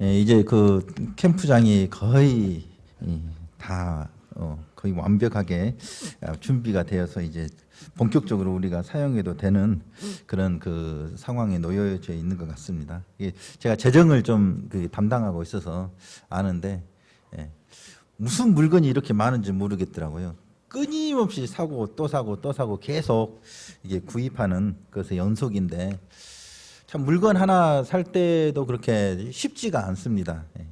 예, 이제 그 캠프장이 거의 이, 다 어, 거의 완벽하게 아, 준비가 되어서 이제 본격적으로 우리가 사용해도 되는 그런 그 상황에 놓여져 있는 것 같습니다. 제가 재정을 좀그 담당하고 있어서 아는데 예, 무슨 물건이 이렇게 많은지 모르겠더라고요. 끊임없이 사고 또 사고 또 사고 계속 이게 구입하는 그것의 연속인데 참 물건 하나 살 때도 그렇게 쉽지가 않습니다. 예.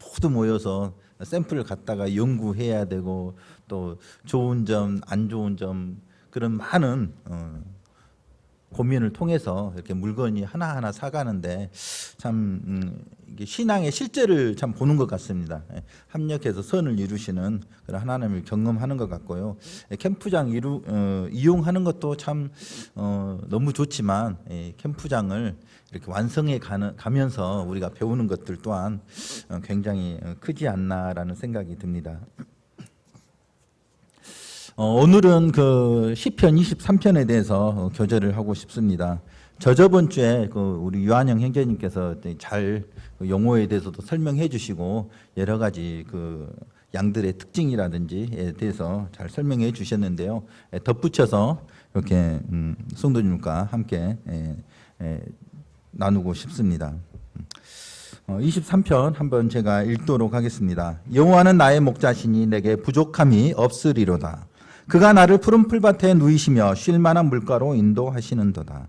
모두 모여서 샘플을 갖다가 연구해야 되고 또 좋은 점, 안 좋은 점 그런 많은 어, 고민을 통해서 이렇게 물건이 하나하나 사가는데 참 음, 신앙의 실제를 참 보는 것 같습니다. 예, 합력해서 선을 이루시는 그런 하나님을 경험하는 것 같고요. 예, 캠프장 이루, 어, 이용하는 것도 참 어, 너무 좋지만 예, 캠프장을 이렇게 완성해 가는, 가면서 우리가 배우는 것들 또한 어, 굉장히 어, 크지 않나라는 생각이 듭니다. 어, 오늘은 그 시편 23편에 대해서 어, 교제를 하고 싶습니다. 저 저번 주에 그 우리 유한영 형제님께서 잘그 용어에 대해서도 설명해 주시고 여러 가지 그 양들의 특징이라든지에 대해서 잘 설명해 주셨는데요. 에, 덧붙여서 이렇게 음, 성도님과 함께 에, 에, 나누고 싶습니다. 어, 23편 한번 제가 읽도록 하겠습니다. 여호와는 나의 목자시니 내게 부족함이 없으리로다. 그가 나를 푸른 풀밭에 누이시며 쉴 만한 물가로 인도하시는도다.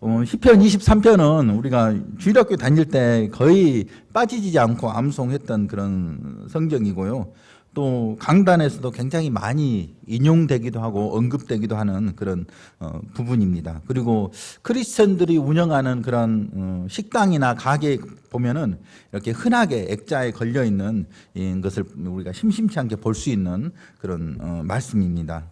어, 시편 23편은 우리가 주일학교 다닐 때 거의 빠지지 않고 암송했던 그런 성경이고요. 또 강단에서도 굉장히 많이 인용되기도 하고 언급되기도 하는 그런 어, 부분입니다. 그리고 크리스천들이 운영하는 그런 어, 식당이나 가게 보면은 이렇게 흔하게 액자에 걸려 있는 이 것을 우리가 심심치 않게 볼 수 있는 그런 어, 말씀입니다.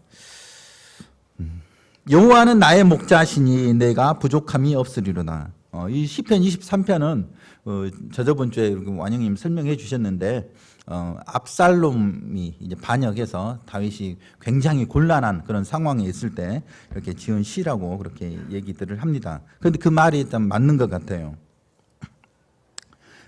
여호와는 나의 목자시니 내가 부족함이 없으리로다. 어, 이 시편 23편은 어, 저저번 주에 완영님 설명해 주셨는데 어, 압살롬이 이제 반역해서 다윗이 굉장히 곤란한 그런 상황에 있을 때 이렇게 지은 시라고 그렇게 얘기들을 합니다. 그런데 그 말이 일단 맞는 것 같아요.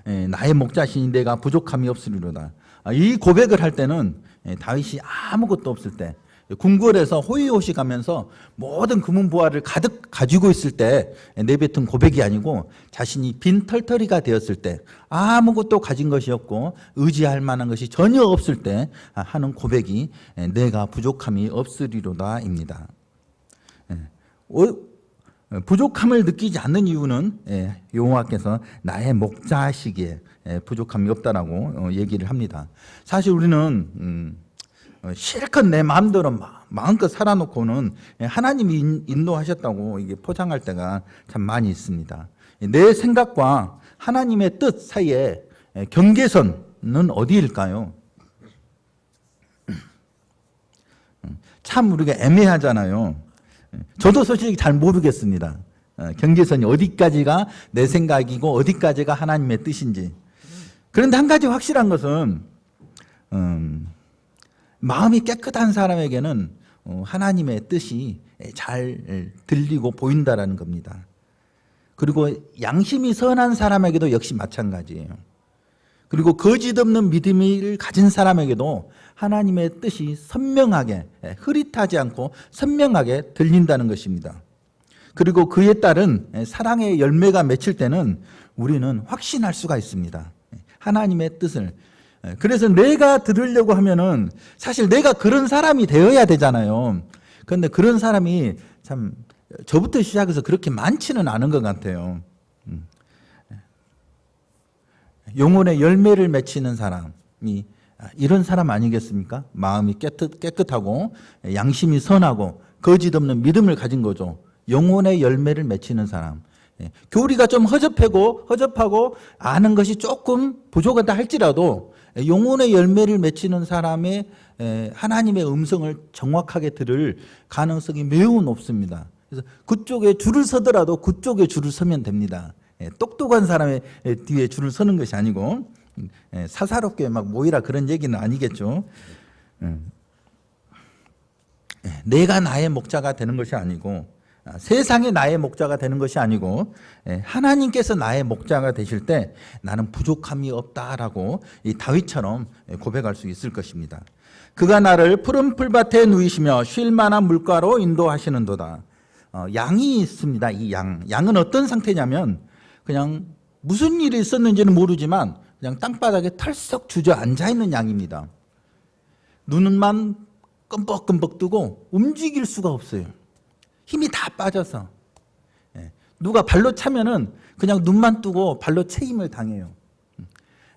예, 나의 목자신이 내가 부족함이 없으리로다. 아, 이 고백을 할 때는 예, 다윗이 아무것도 없을 때 궁궐에서 호의호식하면서 모든 금은 보화를 가득 가지고 있을 때 내뱉은 고백이 아니고 자신이 빈 털터리가 되었을 때 아무것도 가진 것이 없고 의지할 만한 것이 전혀 없을 때 하는 고백이 내가 부족함이 없으리로다입니다. 예. 어, 부족함을 느끼지 않는 이유는 예, 여호와께서 나의 목자시기에 예, 부족함이 없다라고 어, 얘기를 합니다. 사실 우리는 음, 어, 실컷 내 마음대로 마- 마음껏 살아놓고는 예, 하나님이 인- 인도하셨다고 이게 포장할 때가 참 많이 있습니다. 내 생각과 하나님의 뜻 사이에 예, 경계선은 어디일까요? 음, 참 우리가 애매하잖아요. 저도 솔직히 잘 모르겠습니다. 어, 경계선이 어디까지가 내 생각이고 어디까지가 하나님의 뜻인지. 그런데 한 가지 확실한 것은 음, 마음이 깨끗한 사람에게는 어, 하나님의 뜻이 잘 들리고 보인다라는 겁니다. 그리고 양심이 선한 사람에게도 역시 마찬가지예요. 그리고 거짓 없는 믿음을 가진 사람에게도 하나님의 뜻이 선명하게 예, 흐릿하지 않고 선명하게 들린다는 것입니다. 그리고 그에 따른 예, 사랑의 열매가 맺힐 때는 우리는 확신할 수가 있습니다. 예, 하나님의 뜻을 예, 그래서 내가 들으려고 하면은 사실 내가 그런 사람이 되어야 되잖아요. 그런데 그런 사람이 참 저부터 시작해서 그렇게 많지는 않은 것 같아요. 영혼의 열매를 맺히는 사람이 이런 사람 아니겠습니까? 마음이 깨끗, 깨끗하고 양심이 선하고 거짓 없는 믿음을 가진 거죠. 영혼의 열매를 맺히는 사람. 예, 교리가 좀 허접하고 허접하고 아는 것이 조금 부족하다 할지라도 예, 영혼의 열매를 맺히는 사람의 에, 하나님의 음성을 정확하게 들을 가능성이 매우 높습니다. 그래서 그쪽에 줄을 서더라도 그쪽에 줄을 서면 됩니다. 예, 똑똑한 사람의 에, 뒤에 줄을 서는 것이 아니고 사사롭게 막 모이라 그런 얘기는 아니겠죠. 음. 예, 내가 나의 목자가 되는 것이 아니고 아, 세상이 나의 목자가 되는 것이 아니고 예, 하나님께서 나의 목자가 되실 때 나는 부족함이 없다라고 이 다윗처럼 예, 고백할 수 있을 것입니다. 그가 나를 푸른 풀밭에 누이시며 쉴 만한 물가로 인도하시는도다. 어, 양이 있습니다. 이 양. 양은 어떤 상태냐면 그냥 무슨 일이 있었는지는 모르지만 그냥 땅바닥에 털썩 주저앉아 있는 양입니다. 눈만 끔뻑끔뻑 뜨고 움직일 수가 없어요. 힘이 다 빠져서. 예. 누가 발로 차면은 그냥 눈만 뜨고 발로 채임을 당해요.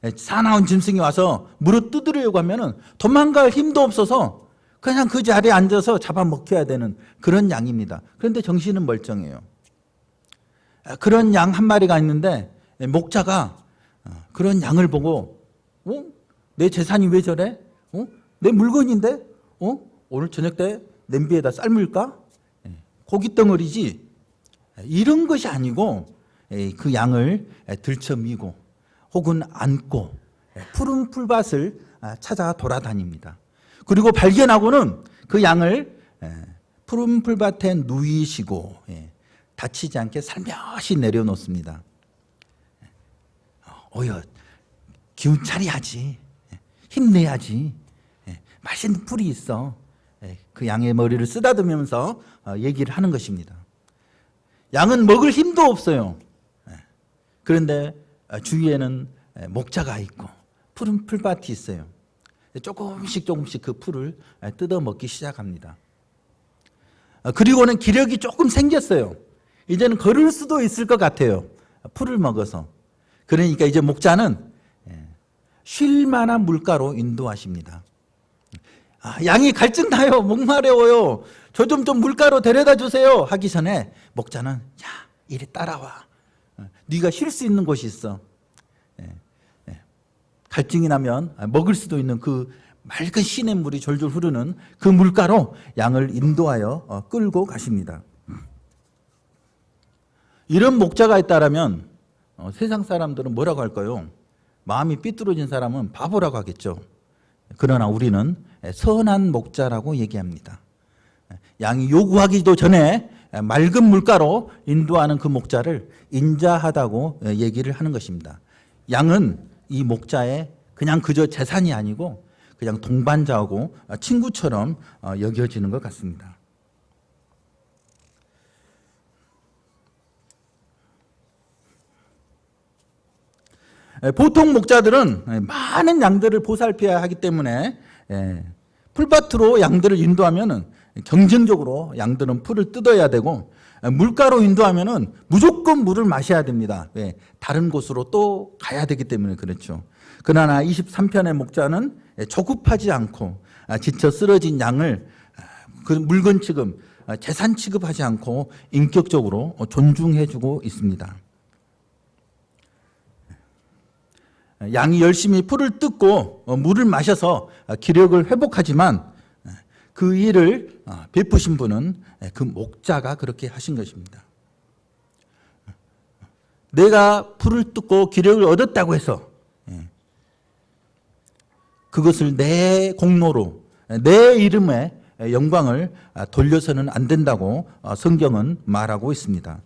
예, 사나운 짐승이 와서 물어 뜯으려고 하면은 도망갈 힘도 없어서 그냥 그 자리에 앉아서 잡아먹혀야 되는 그런 양입니다. 그런데 정신은 멀쩡해요. 아, 그런 양 한 마리가 있는데 예, 목자가 어, 그런 양을 보고 어? 내 재산이 왜 저래? 어? 내 물건인데? 어? 오늘 저녁 때 냄비에다 삶을까? 예, 고기 덩어리지. 예, 이런 것이 아니고 예, 그 양을 예, 들쳐미고 혹은 안고 예, 푸른 풀밭을 아, 찾아 돌아다닙니다. 그리고 발견하고는 그 양을 예, 푸른 풀밭에 누이시고 예, 다치지 않게 살며시 내려놓습니다. 어여 기운 차려야지 예, 힘내야지 예, 맛있는 풀이 있어 예, 그 양의 머리를 쓰다듬으면서 어, 얘기를 하는 것입니다. 양은 먹을 힘도 없어요. 예, 그런데 어, 주위에는 예, 목자가 있고 푸른 풀밭이 있어요. 조금씩 조금씩 그 풀을 예, 뜯어 먹기 시작합니다. 어, 그리고는 기력이 조금 생겼어요. 이제는 걸을 수도 있을 것 같아요. 풀을 먹어서. 그러니까 이제 목자는 예, 쉴 만한 물가로 인도하십니다. 아, 양이 갈증 나요. 목마려워요. 저 좀 좀 물가로 데려다 주세요. 하기 전에 목자는 야, 이리 따라와. 어, 네가 쉴 수 있는 곳이 있어. 예, 예. 갈증이 나면 먹을 수도 있는 그 맑은 시냇물이 졸졸 흐르는 그 물가로 양을 인도하여 어, 끌고 가십니다. 이런 목자가 있다라면 어, 세상 사람들은 뭐라고 할까요? 마음이 삐뚤어진 사람은 바보라고 하겠죠. 그러나 우리는 선한 목자라고 얘기합니다. 양이 요구하기도 전에 맑은 물가로 인도하는 그 목자를 인자하다고 얘기를 하는 것입니다. 양은 이 목자의 그냥 그저 재산이 아니고 그냥 동반자하고 친구처럼 어, 여겨지는 것 같습니다. 예, 보통 목자들은 예, 많은 양들을 보살펴야 하기 때문에 예, 풀밭으로 양들을 인도하면은 경쟁적으로 양들은 풀을 뜯어야 되고 예, 물가로 인도하면은 무조건 물을 마셔야 됩니다. 왜? 다른 곳으로 또 가야 되기 때문에 그렇죠. 그러나 23편의 목자는 예, 조급하지 않고 아, 지쳐 쓰러진 양을 아, 그 물건 취급, 아, 재산 취급하지 않고 인격적으로 존중해주고 있습니다. 양이 열심히 풀을 뜯고 어, 물을 마셔서 어, 기력을 회복하지만 어, 그 일을 베푸신 분은 그 목자가 그렇게 하신 것입니다. 내가 풀을 뜯고 기력을 얻었다고 해서 예, 그것을 내 공로로 내 이름에 영광을 돌려서는 안 된다고 성경은 말하고 있습니다.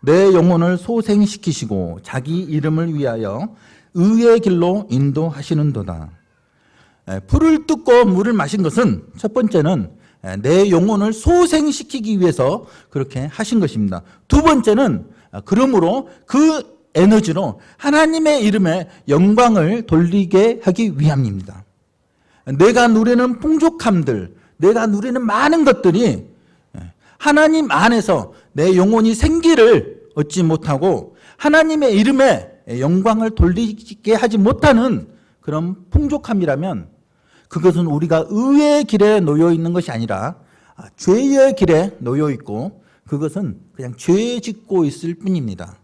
내 영혼을 소생시키시고 자기 이름을 위하여 의의 길로 인도하시는도다. 에, 풀을 뜯고 물을 마신 것은 첫 번째는 에, 내 영혼을 소생시키기 위해서 그렇게 하신 것입니다. 두 번째는 아, 그러므로 그 에너지로 하나님의 이름에 영광을 돌리게 하기 위함입니다. 내가 누리는 풍족함들, 내가 누리는 많은 것들이 하나님 안에서 내 영혼이 생기를 얻지 못하고 하나님의 이름에 영광을 돌리게 하지 못하는 그런 풍족함이라면 그것은 우리가 의의 길에 놓여 있는 것이 아니라 죄의 길에 놓여 있고 그것은 그냥 죄 짓고 있을 뿐입니다.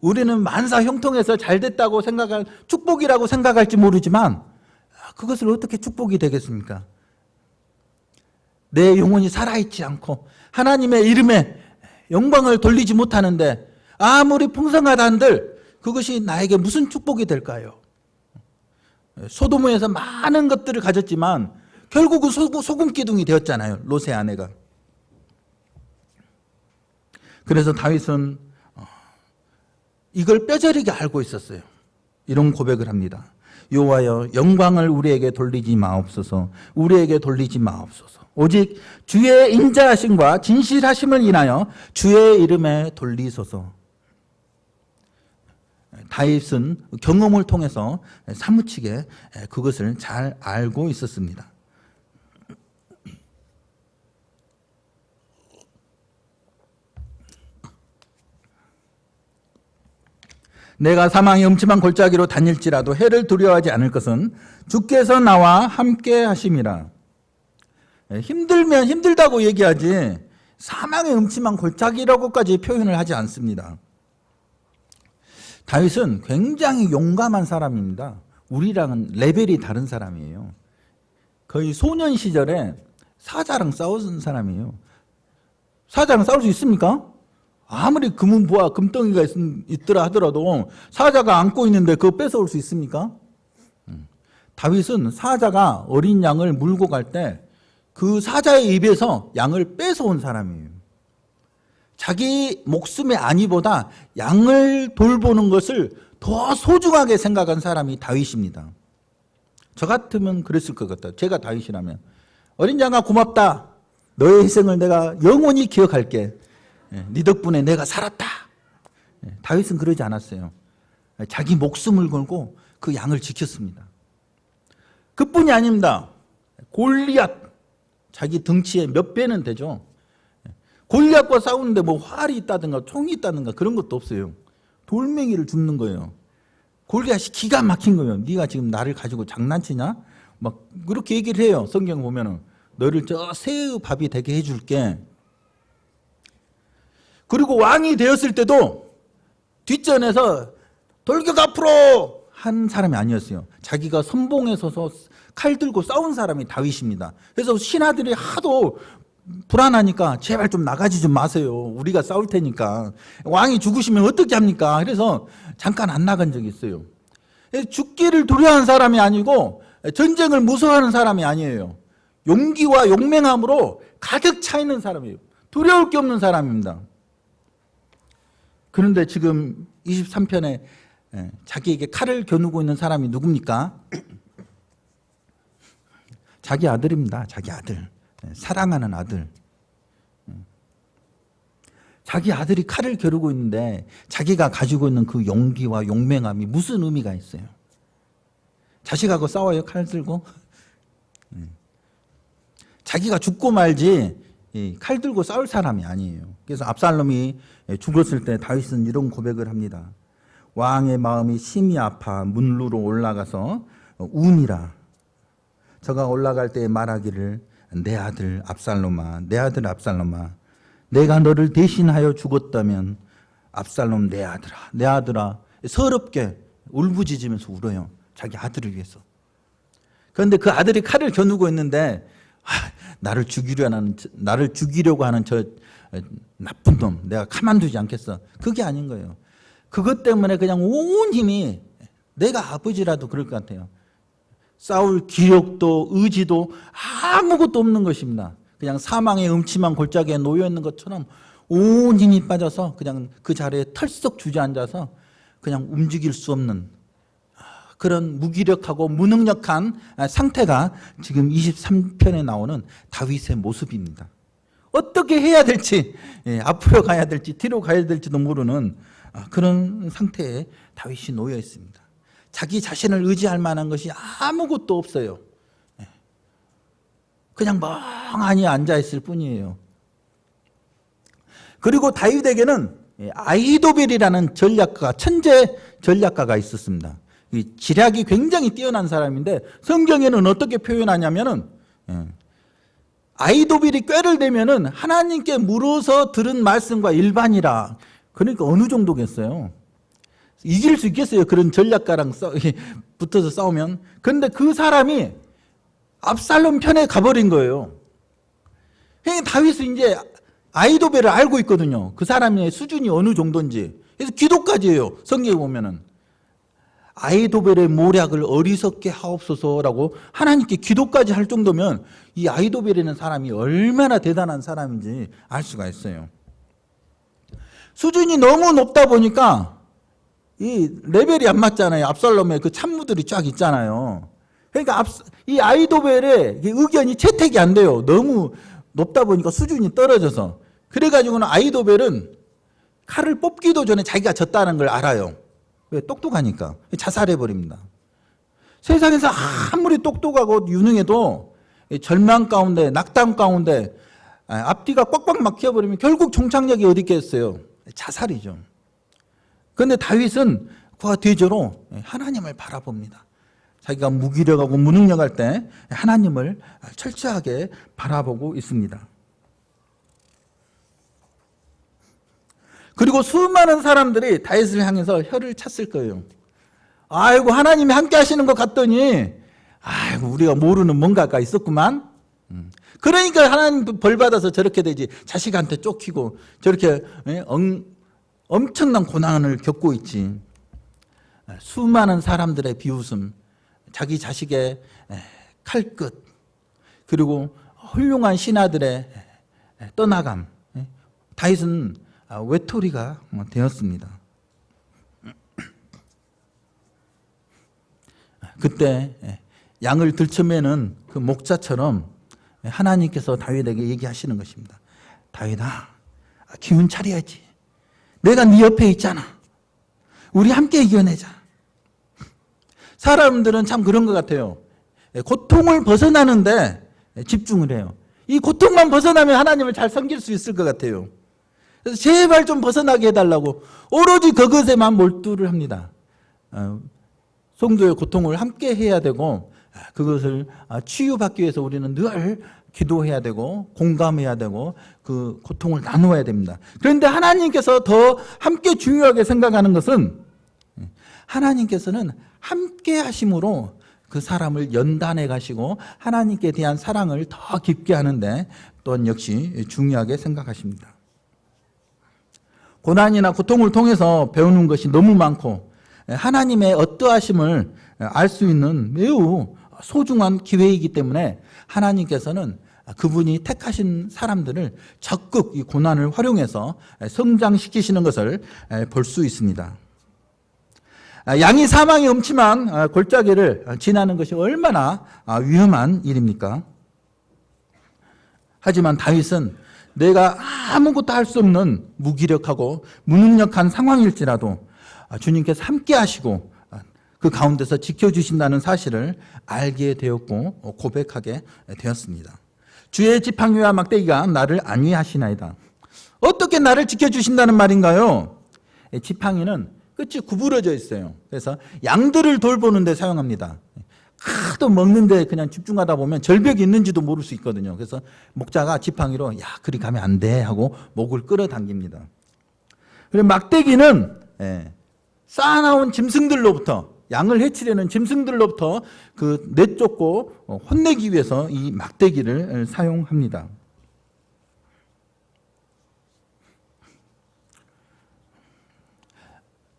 우리는 만사 형통해서 잘 됐다고 생각할 축복이라고 생각할지 모르지만 그것을 어떻게 축복이 되겠습니까? 내 영혼이 살아있지 않고 하나님의 이름에 영광을 돌리지 못하는데 아무리 풍성하다 한들 그것이 나에게 무슨 축복이 될까요? 소도무에서 많은 것들을 가졌지만 결국은 소- 소금 기둥이 되었잖아요. 롯의 아내가. 그래서 다윗은 어, 이걸 뼈저리게 알고 있었어요. 이런 고백을 합니다. 여호와여 영광을 우리에게 돌리지 마옵소서. 우리에게 돌리지 마옵소서. 오직 주의 인자하심과 진실하심을 인하여 주의 이름에 돌리소서. 다윗은 경험을 통해서 사무치게 그것을 잘 알고 있었습니다. 내가 사망의 음침한 골짜기로 다닐지라도 해를 두려워하지 않을 것은 주께서 나와 함께 하심이라. 예, 힘들면 힘들다고 얘기하지 사망의 음침한 골짜기라고까지 표현을 하지 않습니다. 다윗은 굉장히 용감한 사람입니다. 우리랑은 레벨이 다른 사람이에요. 거의 소년 시절에 사자랑 싸운 사람이에요. 사자랑 싸울 수 있습니까? 아무리 금은보화 금덩이가 있, 있더라 하더라도 사자가 안고 있는데 그거 뺏어올 수 있습니까? 음. 다윗은 사자가 어린 양을 물고 갈 때 그 사자의 입에서 양을 뺏어온 사람이에요. 자기 목숨의 안위보다 양을 돌보는 것을 더 소중하게 생각한 사람이 다윗입니다. 저 같으면 그랬을 것 같아요. 제가 다윗이라면 어린 양아 고맙다. 너의 희생을 내가 영원히 기억할게. 예, 네 덕분에 내가 살았다. 예, 다윗은 그러지 않았어요. 자기 목숨을 걸고 그 양을 지켰습니다. 그뿐이 아닙니다. 골리앗 자기 등치의 몇 배는 되죠. 예, 골리앗과 싸우는데 뭐 활이 있다든가 총이 있다든가 그런 것도 없어요. 돌멩이를 줍는 거예요. 골리앗이 기가 막힌 거예요. 네가 지금 나를 가지고 장난치냐? 막 그렇게 얘기를 해요. 성경 보면은 너를 저 새의 밥이 되게 해줄게. 그리고 왕이 되었을 때도 뒷전에서 돌격 앞으로 한 사람이 아니었어요. 자기가 선봉에 서서 칼 들고 싸운 사람이 다윗입니다. 그래서 신하들이 하도 불안하니까 제발 좀 나가지 좀 마세요. 우리가 싸울 테니까. 왕이 죽으시면 어떻게 합니까? 그래서 잠깐 안 나간 적이 있어요. 죽기를 두려워하는 사람이 아니고 전쟁을 무서워하는 사람이 아니에요. 용기와 용맹함으로 가득 차 있는 사람이에요. 두려울 게 없는 사람입니다. 그런데 지금 23편에 자기에게 칼을 겨누고 있는 사람이 누굽니까? 자기 아들입니다. 자기 아들. 예, 사랑하는 아들. 음. 자기 아들이 칼을 겨루고 있는데 자기가 가지고 있는 그 용기와 용맹함이 무슨 의미가 있어요? 자식하고 싸워요, 칼 들고? 음. 자기가 죽고 말지 칼 들고 싸울 사람이 아니에요. 그래서 압살롬이 죽었을 때 다윗은 이런 고백을 합니다. 왕의 마음이 심히 아파 문루로 올라가서 운이라. 저가 올라갈 때 말하기를 내 아들 압살롬아, 내 아들 압살롬아, 내가 너를 대신하여 죽었다면 압살롬 내 아들아, 내 아들아, 서럽게 울부짖으면서 울어요. 자기 아들을 위해서. 그런데 그 아들이 칼을 겨누고 있는데 아, 나를 죽이려 하는 나를 죽이려고 하는 저 나쁜 놈 내가 가만두지 않겠어. 그게 아닌 거예요. 그것 때문에 그냥 온 힘이 내가 아버지라도 그럴 것 같아요. 싸울 기력도 의지도 아무것도 없는 것입니다. 그냥 사망의 음침한 골짜기에 놓여 있는 것처럼 온 힘이 빠져서 그냥 그 자리에 털썩 주저앉아서 그냥 움직일 수 없는 그런 무기력하고 무능력한 상태가 지금 23편에 나오는 다윗의 모습입니다. 어떻게 해야 될지, 예, 앞으로 가야 될지, 뒤로 가야 될지도 모르는 그런 상태에 다윗이 놓여 있습니다. 자기 자신을 의지할 만한 것이 아무것도 없어요. 예. 그냥 멍하니 앉아 있을 뿐이에요. 그리고 다윗에게는 아이도벨이라는 전략가, 천재 전략가가 있었습니다. 이 지략이 굉장히 뛰어난 사람인데 성경에는 어떻게 표현하냐면은 예, 아이도빌이 꾀를 대면은 하나님께 물어서 들은 말씀과 일반이라. 그러니까 어느 정도겠어요? 이길 수 있겠어요? 그런 전략가랑 싸, 붙어서 싸우면. 그런데 그 사람이 압살롬 편에 가버린 거예요. 그러니까 다윗은 이제 아이도벨을 알고 있거든요. 그 사람의 수준이 어느 정도인지. 그래서 기도까지 해요. 성경에 보면은. 아이도벨의 모략을 어리석게 하옵소서라고 하나님께 기도까지 할 정도면 이 아이도벨이라는 사람이 얼마나 대단한 사람인지 알 수가 있어요. 수준이 너무 높다 보니까 이 레벨이 안 맞잖아요. 압살롬의 그 참무들이 쫙 있잖아요. 그러니까 압- 이 아이도벨의 이 의견이 채택이 안 돼요. 너무 높다 보니까 수준이 떨어져서. 그래가지고는 아이도벨은 칼을 뽑기도 전에 자기가 졌다는 걸 알아요. 왜? 똑똑하니까. 자살해버립니다. 세상에서 아무리 똑똑하고 유능해도 이 절망 가운데, 낙담 가운데 아, 앞뒤가 꽉꽉 막혀버리면 결국 종착역이 어디 있겠어요? 자살이죠. 그런데 다윗은 그와 대조로 하나님을 바라봅니다. 자기가 무기력하고 무능력할 때 하나님을 철저하게 바라보고 있습니다. 그리고 수많은 사람들이 다윗을 향해서 혀를 찼을 거예요. 아이고 하나님이 함께 하시는 것 같더니 아이고 우리가 모르는 뭔가가 있었구만. 음. 그러니까 하나님 벌 받아서 저렇게 되지 자식한테 쫓기고 저렇게 예, 엉- 엄청난 고난을 겪고 있지. 수많은 사람들의 비웃음, 자기 자식의 에, 칼끝, 그리고 훌륭한 신하들의 에, 떠나감. 예. 다윗은 아, 외톨이가 뭐 되었습니다. 그때 예, 양을 들쳐매는 그 목자처럼 하나님께서 다윗에게 얘기하시는 것입니다. 다윗아, 기운 차려야지. 내가 네 옆에 있잖아. 우리 함께 이겨내자. 사람들은 참 그런 것 같아요. 예, 고통을 벗어나는데 집중을 해요. 이 고통만 벗어나면 하나님을 잘 섬길 수 있을 것 같아요. 그래서 제발 좀 벗어나게 해달라고 오로지 그것에만 몰두를 합니다. 어, 성도의 고통을 함께 해야 되고 아, 그것을 아, 치유받기 위해서 우리는 늘 기도해야 되고 공감해야 되고 그 고통을 나누어야 됩니다. 그런데 하나님께서 더 함께 중요하게 생각하는 것은 하나님께서는 함께 하심으로 그 사람을 연단해 가시고 하나님께 대한 사랑을 더 깊게 하는데 또한 역시 중요하게 생각하십니다. 고난이나 고통을 통해서 배우는 것이 너무 많고 하나님의 어떠하심을 알 수 있는 매우 소중한 기회이기 때문에 하나님께서는 그분이 택하신 사람들을 적극 이 고난을 활용해서 성장시키시는 것을 볼 수 있습니다. 양이 사망의 음침한 골짜기를 지나는 것이 얼마나 위험한 일입니까? 하지만 다윗은 내가 아무것도 할 수 없는 무기력하고 무능력한 상황일지라도 주님께서 함께 하시고 그 가운데서 지켜주신다는 사실을 알게 되었고 고백하게 되었습니다. 주의 지팡이와 막대기가 나를 안위하시나이다. 어떻게 나를 지켜주신다는 말인가요? 지팡이는 끝이 구부러져 있어요. 그래서 양들을 돌보는데 사용합니다. 하도 먹는데 그냥 집중하다 보면 절벽이 있는지도 모를 수 있거든요. 그래서 목자가 지팡이로 야 그리 가면 안 돼 하고 목을 끌어당깁니다. 그리고 막대기는 예, 쌓아나온 짐승들로부터 양을 해치려는 짐승들로부터 그 내쫓고 어, 혼내기 위해서 이 막대기를 사용합니다.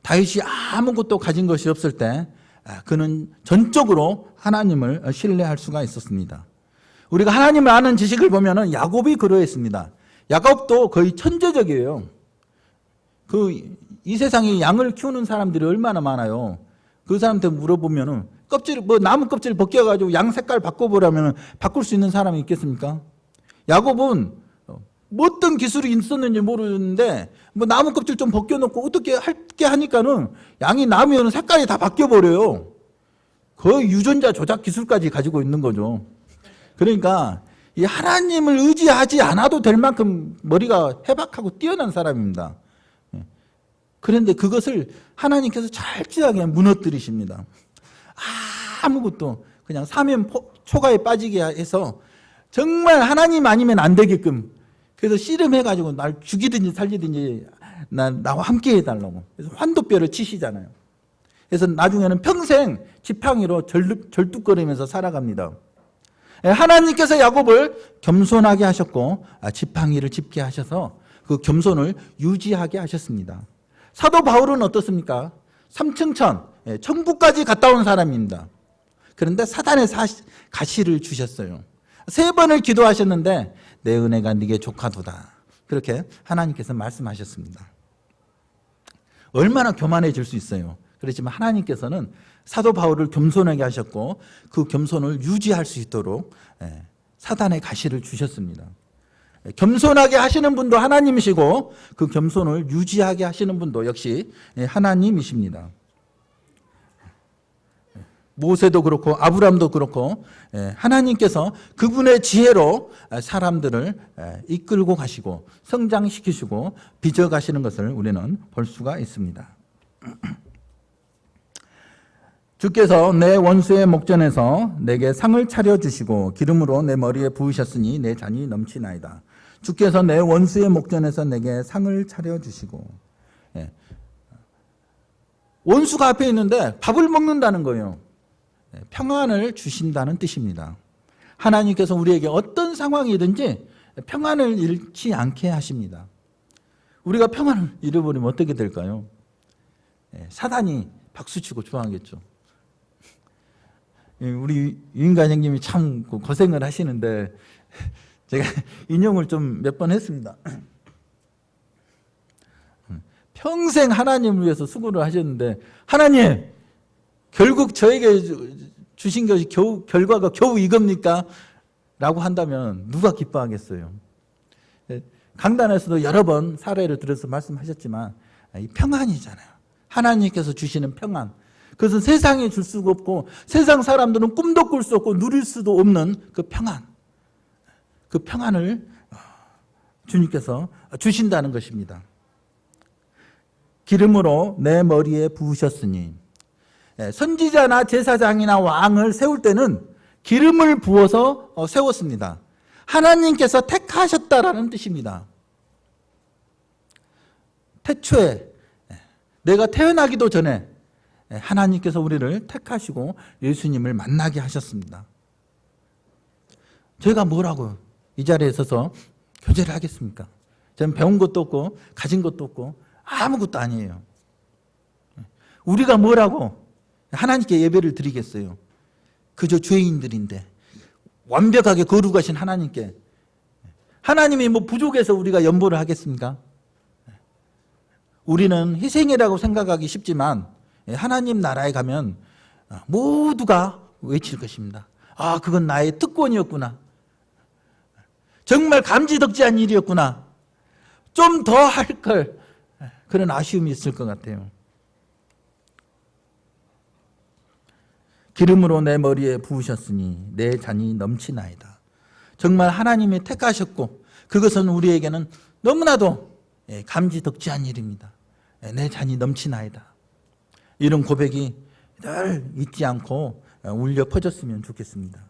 다윗이 아무것도 가진 것이 없을 때 아, 그는 전적으로 하나님을 신뢰할 수가 있었습니다. 우리가 하나님을 아는 지식을 보면은 야곱이 그러했습니다. 야곱도 거의 천재적이에요. 그 이 세상에 양을 키우는 사람들이 얼마나 많아요. 그 사람한테 물어보면은 껍질 뭐 나무 껍질 벗겨 가지고 양 색깔 바꿔 보라면 바꿀 수 있는 사람이 있겠습니까? 야곱은 뭐 어떤 기술이 있었는지 모르는데 뭐 나무 껍질 좀 벗겨 놓고 어떻게 할게 하니까는 양이 나면 색깔이 다 바뀌어 버려요. 거의 유전자 조작 기술까지 가지고 있는 거죠. 그러니까 이 하나님을 의지하지 않아도 될 만큼 머리가 해박하고 뛰어난 사람입니다. 그런데 그것을 하나님께서 철저하게 무너뜨리십니다. 아무것도 그냥 사면 초가에 빠지게 해서 정말 하나님 아니면 안 되게끔 그래서 씨름해가지고 날 죽이든지 살리든지 나, 나와 함께 해달라고 그래서 환도뼈를 치시잖아요. 그래서 나중에는 평생 지팡이로 절뚝, 절뚝거리면서 살아갑니다. 예, 하나님께서 야곱을 겸손하게 하셨고 아, 지팡이를 짚게 하셔서 그 겸손을 유지하게 하셨습니다. 사도 바울은 어떻습니까? 삼층천 예, 천국까지 갔다 온 사람입니다. 그런데 사단의 사시, 가시를 주셨어요. 세 번을 기도하셨는데 내 은혜가 네게 족하도다. 그렇게 하나님께서 말씀하셨습니다. 얼마나 교만해질 수 있어요. 그렇지만 하나님께서는 사도 바울을 겸손하게 하셨고 그 겸손을 유지할 수 있도록 예, 사단의 가시를 주셨습니다. 예, 겸손하게 하시는 분도 하나님이시고 그 겸손을 유지하게 하시는 분도 역시 예, 하나님이십니다. 모세도 그렇고 아브람도 그렇고 예, 하나님께서 그분의 지혜로 예, 사람들을 예, 이끌고 가시고 성장시키시고 빚어 가시는 것을 우리는 볼 수가 있습니다. 주께서 내 원수의 목전에서 내게 상을 차려 주시고 기름으로 내 머리에 부으셨으니 내 잔이 넘치나이다. 주께서 내 원수의 목전에서 내게 상을 차려 주시고 예. 원수가 앞에 있는데 밥을 먹는다는 거예요. 예, 평안을 주신다는 뜻입니다. 하나님께서 우리에게 어떤 상황이든지 평안을 잃지 않게 하십니다. 우리가 평안을 잃어버리면 어떻게 될까요? 예, 사단이 박수치고 좋아하겠죠. 예, 우리 유인관 형님이 참 고생을 하시는데 제가 인용을 좀 몇 번 했습니다. 평생 하나님을 위해서 수고를 하셨는데 하나님 결국 저에게 주신 것이 겨우 결과가 겨우 이겁니까? 라고 한다면 누가 기뻐하겠어요? 예, 강단에서도 여러 번 사례를 들어서 말씀하셨지만 이 평안이잖아요. 하나님께서 주시는 평안. 그것은 세상에 줄 수가 없고 세상 사람들은 꿈도 꿀 수 없고 누릴 수도 없는 그 평안. 그 평안을 주님께서 주신다는 것입니다. 기름으로 내 머리에 부으셨으니 예, 선지자나 제사장이나 왕을 세울 때는 기름을 부어서 어, 세웠습니다. 하나님께서 택하셨다라는 뜻입니다. 태초에 예, 내가 태어나기도 전에 예, 하나님께서 우리를 택하시고 예수님을 만나게 하셨습니다. 저희가 뭐라고 이 자리에 서서 교제를 하겠습니까? 저는 배운 것도 없고 가진 것도 없고 아무것도 아니에요. 우리가 뭐라고 하나님께 예배를 드리겠어요. 그저 죄인들인데 완벽하게 거룩하신 하나님께 하나님이 뭐 부족해서 우리가 연보를 하겠습니까? 우리는 희생이라고 생각하기 쉽지만 하나님 나라에 가면 모두가 외칠 것입니다. 아, 그건 나의 특권이었구나. 정말 감지덕지한 일이었구나. 좀 더 할 걸. 그런 아쉬움이 있을 것 같아요. 기름으로 내 머리에 부으셨으니 내 잔이 넘치나이다. 정말 하나님이 택하셨고 그것은 우리에게는 너무나도 예, 감지덕지한 일입니다. 예, 내 잔이 넘치나이다. 이런 고백이 늘 잊지 않고 어, 울려 퍼졌으면 좋겠습니다.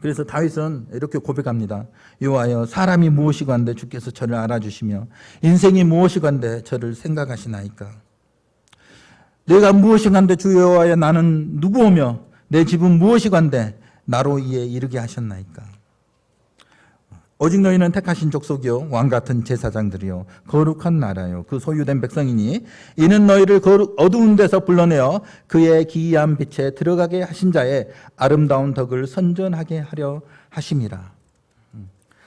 그래서 다윗은 이렇게 고백합니다. 여호와여 사람이 무엇이건데 주께서 저를 알아주시며 인생이 무엇이건데 저를 생각하시나이까. 내가 무엇이건데 주 여호와여 나는 누구오며 내 집은 무엇이건데 나로 이에 이르게 하셨나이까. 오직 너희는 택하신 족속이요 왕 같은 제사장들이요 거룩한 나라요 그 소유된 백성이니 이는 너희를 거룩 어두운 데서 불러내어 그의 기이한 빛에 들어가게 하신 자의 아름다운 덕을 선전하게 하려 하심이라.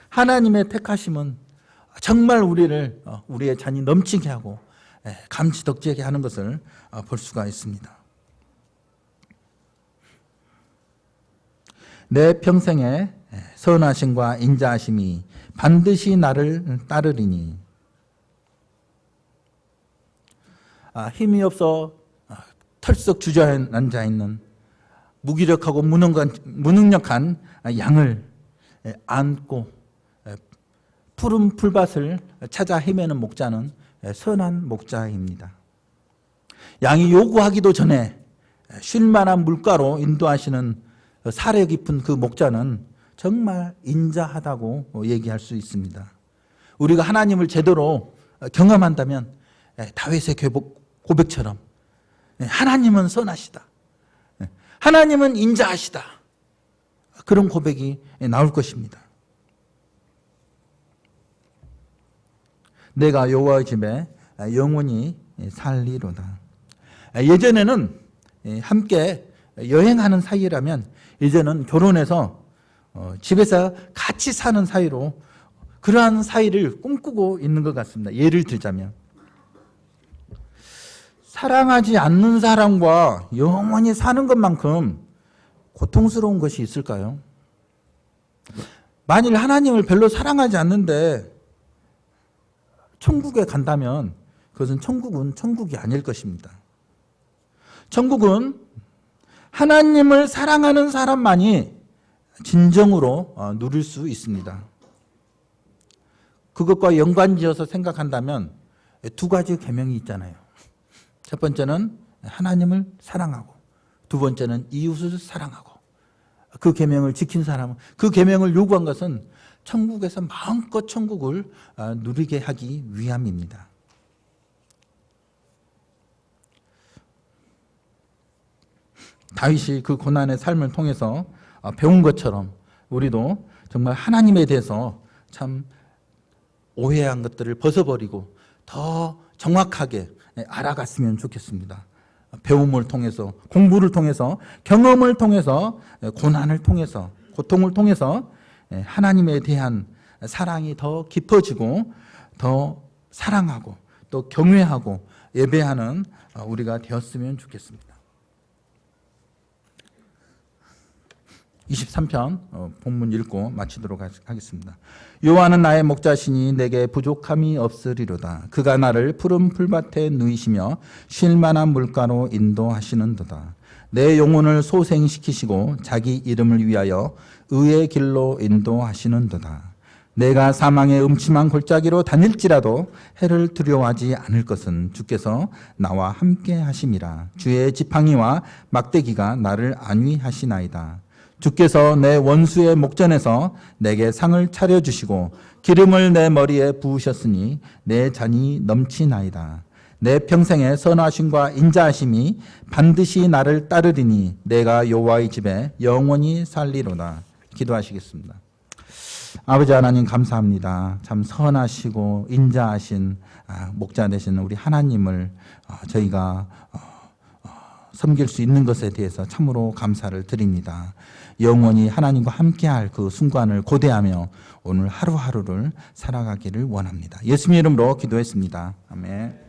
하나님의 택하심은 정말 우리를 어, 우리의 잔이 넘치게 하고 예, 감지덕지게 하는 것을 어, 볼 수가 있습니다. 내 평생에 선하심과 인자하심이 반드시 나를 따르리니 아, 힘이 없어 아, 털썩 주저앉아 있는 무기력하고 무능력한 양을 안고 푸른 풀밭을 찾아 헤매는 목자는 선한 목자입니다. 양이 요구하기도 전에 쉴만한 물가로 인도하시는 사려 깊은 그 목자는 정말 인자하다고 얘기할 수 있습니다. 우리가 하나님을 제대로 경험한다면 예, 다윗의 고백- 고백처럼 예, 하나님은 선하시다. 예, 하나님은 인자하시다. 그런 고백이 나올 것입니다. 내가 여호와의 집에 영원히 살리로다. 예전에는 함께 여행하는 사이라면 이제는 결혼해서 어, 집에서 같이 사는 사이로 그러한 사이를 꿈꾸고 있는 것 같습니다. 예를 들자면 사랑하지 않는 사람과 영원히 사는 것만큼 고통스러운 것이 있을까요? 만일 하나님을 별로 사랑하지 않는데 천국에 간다면 그것은 천국은 천국이 아닐 것입니다. 천국은 하나님을 사랑하는 사람만이 진정으로 어, 누릴 수 있습니다. 그것과 연관지어서 생각한다면 두 가지 계명이 있잖아요. 첫 번째는 하나님을 사랑하고 두 번째는 이웃을 사랑하고 그 계명을 지킨 사람은 그 계명을 요구한 것은 천국에서 마음껏 천국을 아, 누리게 하기 위함입니다. 다윗이 그 고난의 삶을 통해서 아, 배운 것처럼 우리도 정말 하나님에 대해서 참 오해한 것들을 벗어버리고 더 정확하게 알아갔으면 좋겠습니다. 배움을 통해서, 공부를 통해서, 경험을 통해서, 고난을 통해서, 고통을 통해서 하나님에 대한 사랑이 더 깊어지고 더 사랑하고 또 경외하고 예배하는 우리가 되었으면 좋겠습니다. 23편 어, 본문 읽고 마치도록 하- 하겠습니다. 여호와는 나의 목자시니 내게 부족함이 없으리로다. 그가 나를 푸른 풀밭에 누이시며 쉴 만한 물가로 인도하시는도다. 내 영혼을 소생시키시고 자기 이름을 위하여 의의 길로 인도하시는도다. 내가 사망의 음침한 골짜기로 다닐지라도 해를 두려워하지 않을 것은 주께서 나와 함께 하심이라. 주의 지팡이와 막대기가 나를 안위하시나이다. 주께서 내 원수의 목전에서 내게 상을 차려 주시고 기름을 내 머리에 부으셨으니 내 잔이 넘치나이다. 내 평생의 선하심과 인자하심이 반드시 나를 따르리니 내가 여호와의 집에 영원히 살리로다. 기도하시겠습니다. 아버지 하나님 감사합니다. 참 선하시고 인자하신 아, 목자 되시는 우리 하나님을 어, 저희가 어, 어, 섬길 수 있는 것에 대해서 참으로 감사를 드립니다. 영원히 하나님과 함께할 그 순간을 고대하며 오늘 하루하루를 살아가기를 원합니다. 예수님 이름으로 기도했습니다. 아멘.